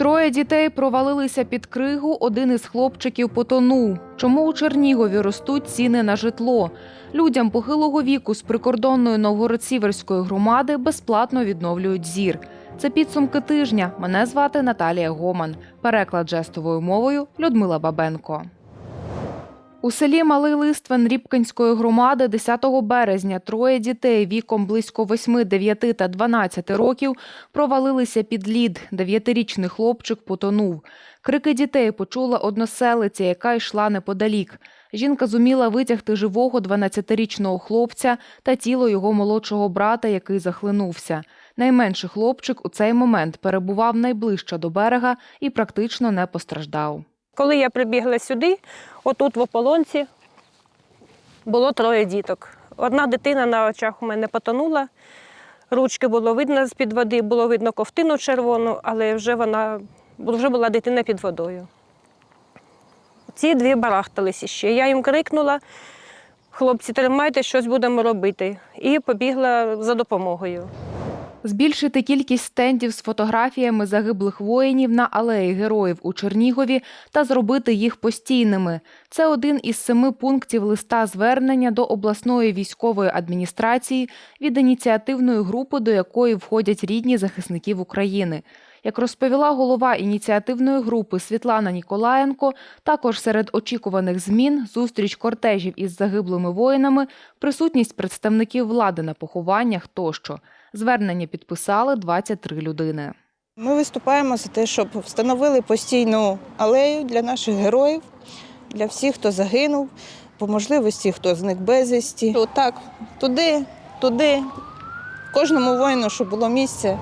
Троє дітей провалилися під кригу. Один із хлопчиків потонув. Чому у Чернігові ростуть ціни на житло? Людям похилого віку з прикордонної Новгород-Сіверської громади безплатно відновлюють зір. Це підсумки тижня. Мене звати Наталія Гоман. Переклад жестовою мовою Людмила Бабенко. У селі Малий Листвен Рібкинської громади 10 березня троє дітей віком близько 8, 9 та 12 років провалилися під лід. Дев'ятирічний хлопчик потонув. Крики дітей почула односелиця, яка йшла неподалік. Жінка зуміла витягти живого 12-річного хлопця та тіло його молодшого брата, який захлинувся. Найменший хлопчик у цей момент перебував найближче до берега і практично не постраждав. Коли я прибігла сюди, отут в ополонці було троє діток. Одна дитина на очах у мене потонула. Ручки було видно з-під води, було видно ковтину червону, але вже вона вже була дитина під водою. Ці дві барахталися ще. Я їм крикнула: хлопці, тримайте, щось будемо робити. І побігла за допомогою. Збільшити кількість стендів з фотографіями загиблих воїнів на алеї героїв у Чернігові та зробити їх постійними. Це один із семи пунктів листа звернення до обласної військової адміністрації від ініціативної групи, до якої входять рідні захисників України. Як розповіла голова ініціативної групи Світлана Ніколаєнко, також серед очікуваних змін зустріч кортежів із загиблими воїнами, присутність представників влади на похованнях тощо. Звернення підписали 23 людини. Ми виступаємо за те, щоб встановили постійну алею для наших героїв, для всіх, хто загинув, по можливості, хто зник безвісті. Отак, туди, туди, кожному воїну, щоб було місце.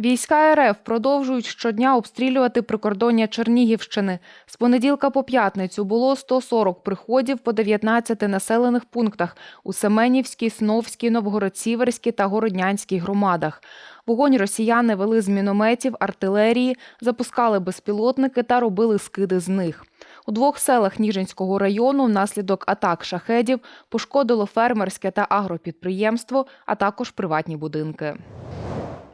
Війська РФ продовжують щодня обстрілювати прикордоння Чернігівщини. З понеділка по п'ятницю було 140 приходів по 19 населених пунктах у Семенівській, Сновській, Новгород-Сіверській та Городнянській громадах. Вогонь росіяни вели з мінометів, артилерії, запускали безпілотники та робили скиди з них. У двох селах Ніжинського району внаслідок атак шахедів пошкодило фермерське та агропідприємство, а також приватні будинки.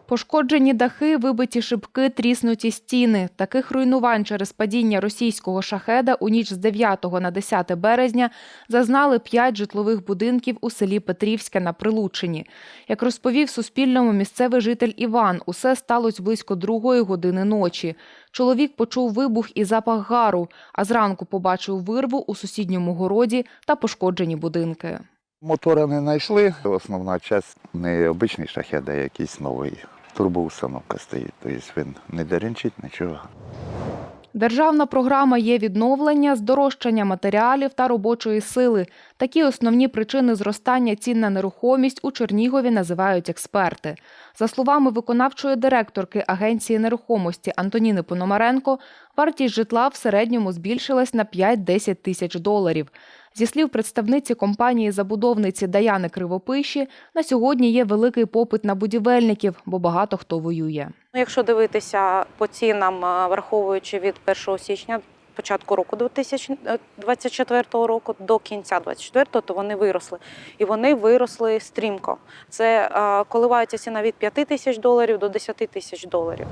Пошкоджені дахи, вибиті шибки, тріснуті стіни. Таких руйнувань через падіння російського шахеда у ніч з 9 на 10 березня зазнали п'ять житлових будинків у селі Петрівське на Прилуччині. Як розповів Суспільному місцевий житель Іван, усе сталося близько другої години ночі. Чоловік почув вибух і запах гару, а зранку побачив вирву у сусідньому городі та пошкоджені будинки. Мотора не знайшли. Основна частина не обичний шахет, а якийсь новий. Турбоустановка стоїть, тобто він не деренчить нічого. Державна програма є відновлення, здорожчання матеріалів та робочої сили. Такі основні причини зростання цін на нерухомість у Чернігові називають експерти. За словами виконавчої директорки Агенції нерухомості Антоніни Пономаренко, вартість житла в середньому збільшилась на 5-10 тисяч доларів. Зі слів представниці компанії-забудовниці Даяни Кривопиші, на сьогодні є великий попит на будівельників, бо багато хто воює. Ну, Якщо дивитися по цінам, враховуючи від 1 січня початку року 2024 року до кінця 2024, то вони виросли. І вони виросли стрімко. Це а, коливається ціна від 5 тисяч доларів до 10 тисяч доларів.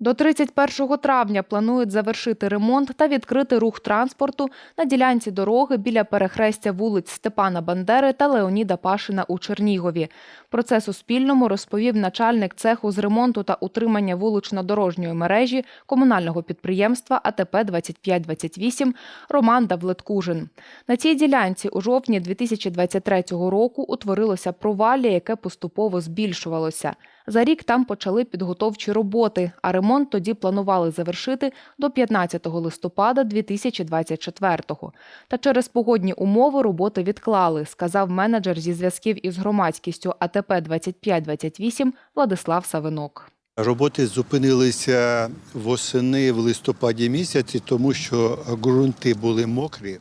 До 31 травня планують завершити ремонт та відкрити рух транспорту на ділянці дороги біля перехрестя вулиць Степана Бандери та Леоніда Пашина у Чернігові. Про це Суспільному розповів начальник цеху з ремонту та утримання вулично-дорожньої мережі комунального підприємства АТП 2528 Роман Давлеткужин. На цій ділянці у жовтні 2023 року утворилося провалля, яке поступово збільшувалося. За рік там почали підготовчі роботи, а ремонт тоді планували завершити до 15 листопада 2024-го. Та через погодні умови роботи відклали, сказав менеджер зі зв'язків із громадськістю АТП 2528 Владислав Савинок. Роботи зупинилися восени в листопаді місяці, тому що ґрунти були мокрі,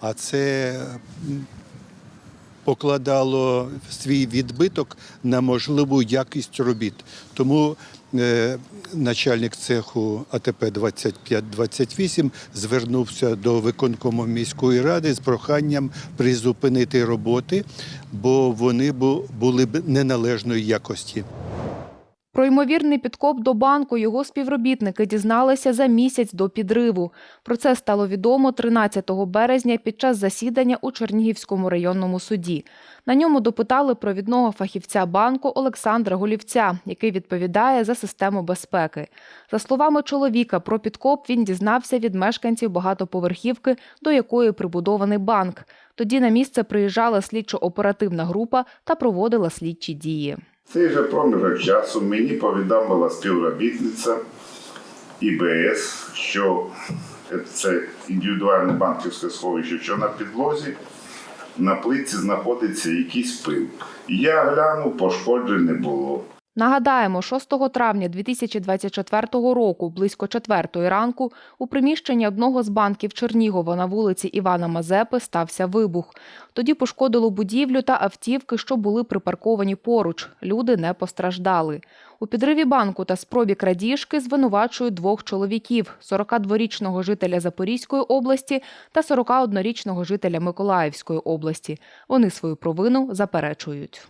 а це покладало свій відбиток на можливу якість робіт. Тому начальник цеху АТП 2528 звернувся до виконкому міської ради з проханням призупинити роботи, бо вони були б неналежної якості. Про ймовірний підкоп до банку його співробітники дізналися за місяць до підриву. Про це стало відомо 13 березня під час засідання у Чернігівському районному суді. На ньому допитали провідного фахівця банку Олександра Голівця, який відповідає за систему безпеки. За словами чоловіка, про підкоп він дізнався від мешканців багатоповерхівки, до якої прибудований банк. Тоді на місце приїжджала слідчо-оперативна група та проводила слідчі дії. Цей же проміжок часу мені повідомила співробітниця ІБС, що це індивідуальне банківське сховище, що на підлозі на плитці знаходиться якийсь пил. Я глянув, пошкоджень не було. Нагадаємо, 6 травня 2024 року, близько 4 ранку, у приміщенні одного з банків Чернігова на вулиці Івана Мазепи стався вибух. Тоді пошкодило будівлю та автівки, що були припарковані поруч. Люди не постраждали. У підриві банку та спробі крадіжки звинувачують двох чоловіків: – 42-річного жителя Запорізької області та 41-річного жителя Миколаївської області. Вони свою провину заперечують.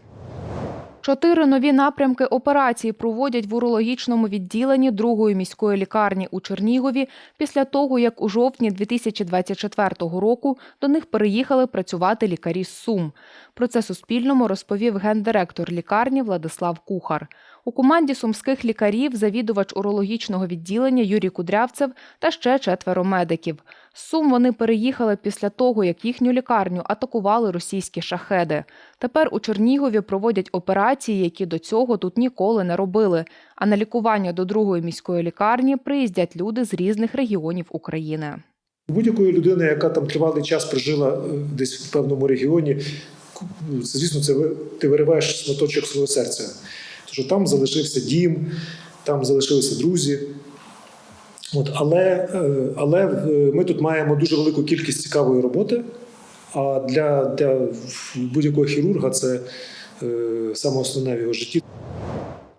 Чотири нові напрямки операції проводять в урологічному відділенні другої міської лікарні у Чернігові після того, як у жовтні 2024 року до них переїхали працювати лікарі з Сум. Про це Суспільному розповів гендиректор лікарні Владислав Кухар. У команді сумських лікарів завідувач урологічного відділення Юрій Кудрявцев та ще четверо медиків. З Сум вони переїхали після того, як їхню лікарню атакували російські шахеди. Тепер у Чернігові проводять операції, які до цього тут ніколи не робили. А на лікування до другої міської лікарні приїздять люди з різних регіонів України. Будь-якої людини, яка там тривалий час прожила е, десь в певному регіоні, це, звісно, це ти вириваєш шматочок свого серця. Тому що там залишився дім, там залишилися друзі. От, але е, але е, ми тут маємо дуже велику кількість цікавої роботи. А для, для будь-якого хірурга це е, саме основне в його житті.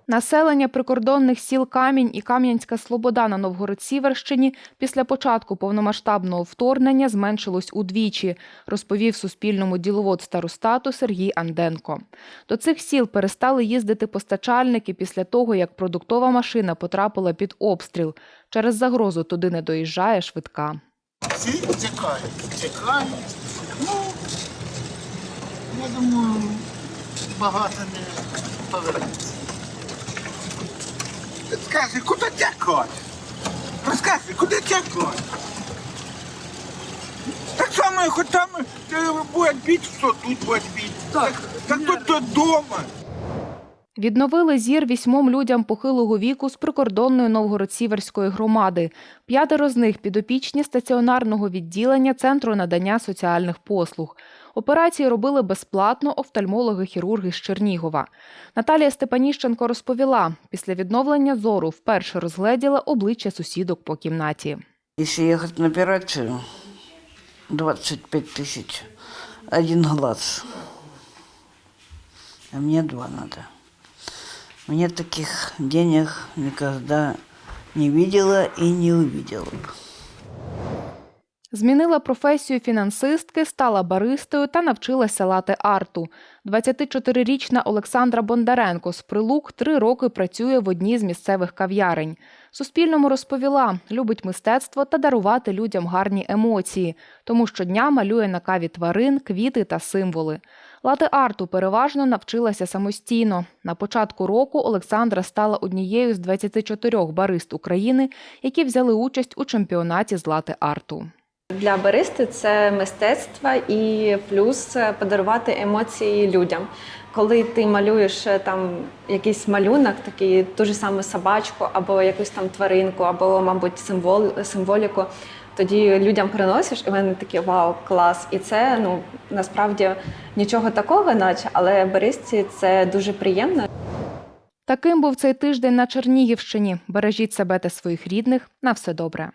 Населення прикордонних сіл Камінь і Кам'янська Слобода на Новгород-Сіверщині після початку повномасштабного вторгнення зменшилось удвічі, розповів Суспільному діловод старостату Сергій Анденко. До цих сіл перестали їздити постачальники після того, як продуктова машина потрапила під обстріл. Через загрозу туди не доїжджає швидка. Всі тікають, тікають. Ну, я думаю, багато не повернеться. Скажи, куди тікати? Розкажи, куди тікати? Так само, хоч там е, будуть бити, що тут будуть бити. Так, так тут додому. Відновили зір вісьмом людям похилого віку з прикордонної Новгород-Сіверської громади. П'ятеро з них підопічні стаціонарного відділення Центру надання соціальних послуг. Операції робили безплатно офтальмологи-хірурги з Чернігова. Наталія Степаніщенко розповіла, після відновлення зору вперше розгледіла обличчя сусідок по кімнаті. Если ехать на операцию, 25 тысяч, один глаз. А мне два надо. Мне таких денег никогда не видела и не увидела. Змінила професію фінансистки, стала баристою та навчилася лати арту. 24-річна Олександра Бондаренко з Прилук три роки працює в одній з місцевих кав'ярень. Суспільному розповіла, любить мистецтво та дарувати людям гарні емоції, тому щодня малює на каві тварин, квіти та символи. Лати арту переважно навчилася самостійно. На початку року Олександра стала однією з 24 барист України, які взяли участь у чемпіонаті з лати арту. Для баристи це мистецтво і плюс подарувати емоції людям. Коли ти малюєш е, там якийсь малюнок, такий ту ж саму собачку, або якусь там тваринку, або, мабуть, символ, символіку, тоді людям приносиш, і вони такі вау, клас. І це ну насправді нічого такого, наче, але баристі це дуже приємно. Таким був цей тиждень на Чернігівщині. Бережіть себе та своїх рідних. На все добре.